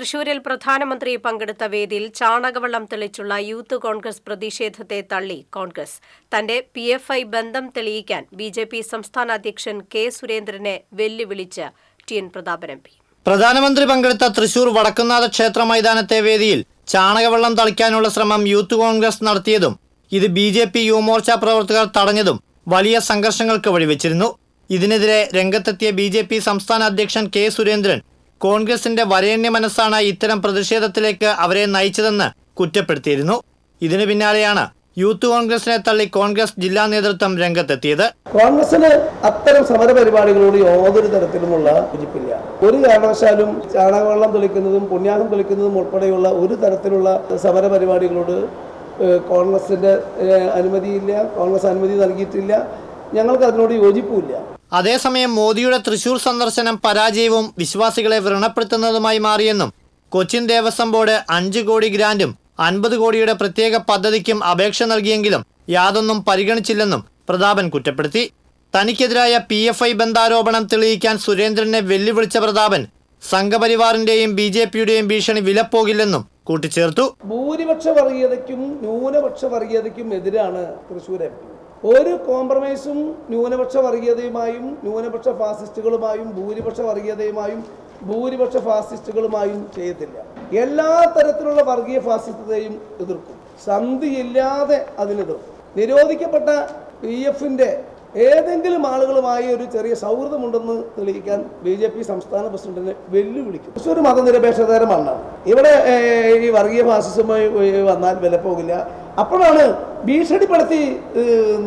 തൃശൂരിൽ പ്രധാനമന്ത്രി പങ്കെടുത്ത വേദിയിൽ ചാണകവെള്ളം തെളിച്ചുള്ള യൂത്ത് കോൺഗ്രസ് പ്രതിഷേധത്തെ തള്ളി കോൺഗ്രസ്. തന്റെ പി എഫ് ഐ ബന്ധം തെളിയിക്കാൻ ബി ജെ പി സംസ്ഥാന അധ്യക്ഷൻ കെ സുരേന്ദ്രനെ വെല്ലുവിളിച്ച് T N Prathapan M P. പ്രധാനമന്ത്രി പങ്കെടുത്ത തൃശൂർ വടക്കുന്നാഥ ക്ഷേത്ര മൈതാനത്തെ വേദിയിൽ ചാണകവെള്ളം തളിക്കാനുള്ള ശ്രമം യൂത്ത് കോൺഗ്രസ് നടത്തിയതും ഇത് ബി ജെ പി യുവമോർച്ച പ്രവർത്തകർ തടഞ്ഞതും വലിയ സംഘർഷങ്ങൾക്ക് വഴിവെച്ചിരുന്നു. ഇതിനെതിരെ രംഗത്തെത്തിയ ബി ജെ പി സംസ്ഥാന അധ്യക്ഷൻ കെ സുരേന്ദ്രൻ കോൺഗ്രസിന്റെ വരേണ്യ മനസ്സാണ് ഇത്തരം പ്രതിഷേധത്തിലേക്ക് അവരെ നയിച്ചതെന്ന് കുറ്റപ്പെടുത്തിയിരുന്നു. ഇതിനു പിന്നാലെയാണ് യൂത്ത് കോൺഗ്രസിനെ തള്ളി കോൺഗ്രസ് ജില്ലാ നേതൃത്വം രംഗത്തെത്തിയത്. കോൺഗ്രസിന് അത്തരം സമര പരിപാടികളോട് യാതൊരു തരത്തിലുമുള്ള കുതിപ്പില്ല. ഒരു കാരണവശാലും ചാണകവെള്ളം തെളിക്കുന്നതും പുണ്യാഹം തെളിക്കുന്നതും ഉൾപ്പെടെയുള്ള ഒരു തരത്തിലുള്ള സമര പരിപാടികളോട് കോൺഗ്രസിന്റെ അനുമതിയില്ല കോൺഗ്രസ് അനുമതി നൽകിയിട്ടില്ല. ഞങ്ങൾക്ക് അതിനോട് യോജിപ്പുമില്ല. അതേസമയം മോദിയുടെ തൃശൂർ സന്ദർശനം പരാജയവും വിശ്വാസികളെ വ്രണപ്പെടുത്തുന്നതുമായി മാറിയെന്നും കൊച്ചിൻ ദേവസ്വം ബോർഡ് അഞ്ച് കോടി ഗ്രാന്റും അൻപത് കോടിയുടെ പ്രത്യേക പദ്ധതിക്കും അപേക്ഷ നൽകിയെങ്കിലും യാതൊന്നും പരിഗണിച്ചില്ലെന്നും പ്രതാപൻ കുറ്റപ്പെടുത്തി. തനിക്കെതിരായ പി എഫ് ഐ ബന്ധാരോപണം തെളിയിക്കാൻ സുരേന്ദ്രനെ വെല്ലുവിളിച്ച പ്രതാപൻ സംഘപരിവാറിന്റെയും ബി ജെ പിയുടെയും ഭീഷണി വിലപ്പോകില്ലെന്നും കൂട്ടിച്ചേർത്തു. ഭൂരിപക്ഷ വർഗീയതയ്ക്കും ന്യൂനപക്ഷ വർഗീയതയ്ക്കും എതിരാണ് തൃശ്ശൂർ എം പി. ഒരു കോംപ്രമൈസും ന്യൂനപക്ഷ വർഗീയതയുമായും ന്യൂനപക്ഷ ഫാസിസ്റ്റുകളുമായും ഭൂരിപക്ഷ വർഗീയതയുമായും ഭൂരിപക്ഷ ഫാസിസ്റ്റുകളുമായും ചെയ്യത്തില്ല. എല്ലാ തരത്തിലുള്ള വർഗീയ ഫാസിസത്തെയും എതിർക്കും. സന്ധിയില്ലാതെ അതിനെതിർക്കും. നിരോധിക്കപ്പെട്ട പി എഫിന്റെ ഏതെങ്കിലും ആളുകളുമായി ഒരു ചെറിയ സൗഹൃദമുണ്ടെന്ന് തെളിയിക്കാൻ ബി ജെ പി സംസ്ഥാന പ്രസിഡന്റിനെ വെല്ലുവിളിക്കും ഒരു മതനിരപേക്ഷതയുടെ മണ്ണാണ് ഇവിടെ ഈ വർഗീയ ഫാസിസമായി വന്നാൽ വില പോകില്ല അപ്പോഴാണ് ഭീഷണിപ്പെടുത്തി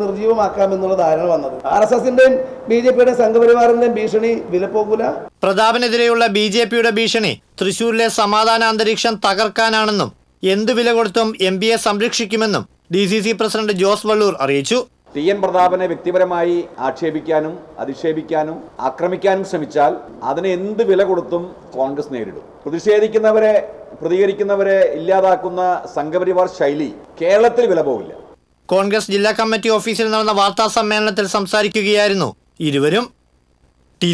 നിർജീവമാക്കാം നിർജീവമാക്കാമെന്നുള്ള ധാരണ വന്നത്. ആർ എസ് എസിന്റെയും ബി ജെ പിയുടെ സംഘപരിവാറിന്റെയും ഭീഷണി വിലപ്പോകൂല. പ്രതാപനെതിരെയുള്ള ബി ജെ പിയുടെ ഭീഷണി തൃശൂരിലെ സമാധാന അന്തരീക്ഷം തകർക്കാനാണെന്നും എന്തു വില കൊടുത്തും എം പിയെ സംരക്ഷിക്കുമെന്നും D C C president Jose Vallur അറിയിച്ചു. ടി എൻ പ്രതാപനെ വ്യക്തിപരമായി ആക്ഷേപിക്കാനും അധിക്ഷേപിക്കാനും ആക്രമിക്കാനും ശ്രമിച്ചാൽ അതിനെ എന്ത് വില കൊടുത്തും കോൺഗ്രസ് നേരിടും. പ്രതിഷേധിക്കുന്നവരെ പ്രതികരിക്കുന്നവരെ ഇല്ലാതാക്കുന്ന സംഘപരിവാർ ശൈലി കേരളത്തിൽ വില പോവില്ല. കോൺഗ്രസ് ജില്ലാ കമ്മിറ്റി ഓഫീസിൽ നടന്ന വാർത്താ സമ്മേളനത്തിൽ സംസാരിക്കുകയായിരുന്നു ഇരുവരും. ടി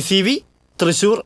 തൃശൂർ